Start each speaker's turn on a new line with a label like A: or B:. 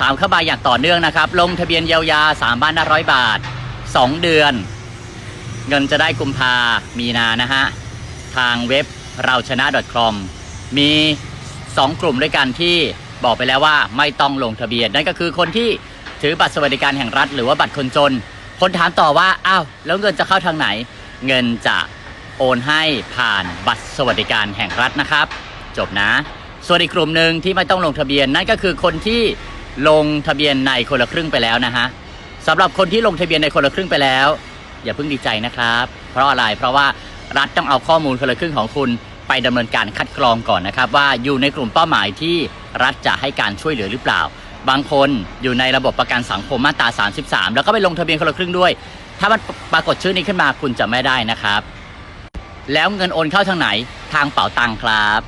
A: ถามเข้ามาอย่างต่อเนื่องนะครับ ลงทะเบียนเยียวยา3บ้านห้าร้อยบาท 2 เดือน เงินจะได้กุมภามีนานะฮะ ทางเว็บเราชนะ .com มี 2 กลุ่มด้วยกันที่บอกไปแล้วว่าไม่ต้องลงทะเบียน นั่นก็คือคนที่ถือบัตรสวัสดิการแห่งรัฐ หรือว่าบัตรคนจน คนถามต่อว่าอ้าวแล้วเงินจะเข้าทางไหน เงินจะโอนให้ผ่านบัตรสวัสดิการแห่งรัฐนะครับ จบนะ ส่วนอีกกลุ่มหนึ่งที่ไม่ต้องลงทะเบียนนั่นก็คือคนที่ ลงทะเบียนในคนละครึ่งไปแล้วนะฮะสำหรับคนที่ลงทะเบียนในคนละครึ่งไปแล้ว อย่าเพิ่งดีใจนะครับ เพราะอะไรเพราะว่ารัฐต้องเอาข้อมูลคนละครึ่งของคุณไปดำเนินการคัดกรองก่อนนะครับ ว่าอยู่ในกลุ่มเป้าหมายที่รัฐจะให้การช่วยเหลือหรือเปล่า บางคนอยู่ในระบบประกันสังคมมาตรา 33 แล้วก็ไปลงทะเบียนคนละครึ่งด้วย ถ้ามันปรากฏชื่อนี้ขึ้นมาคุณจะไม่ได้นะครับ แล้วเงินโอนเข้าทางไหนทางเป๋าตังค์ครับ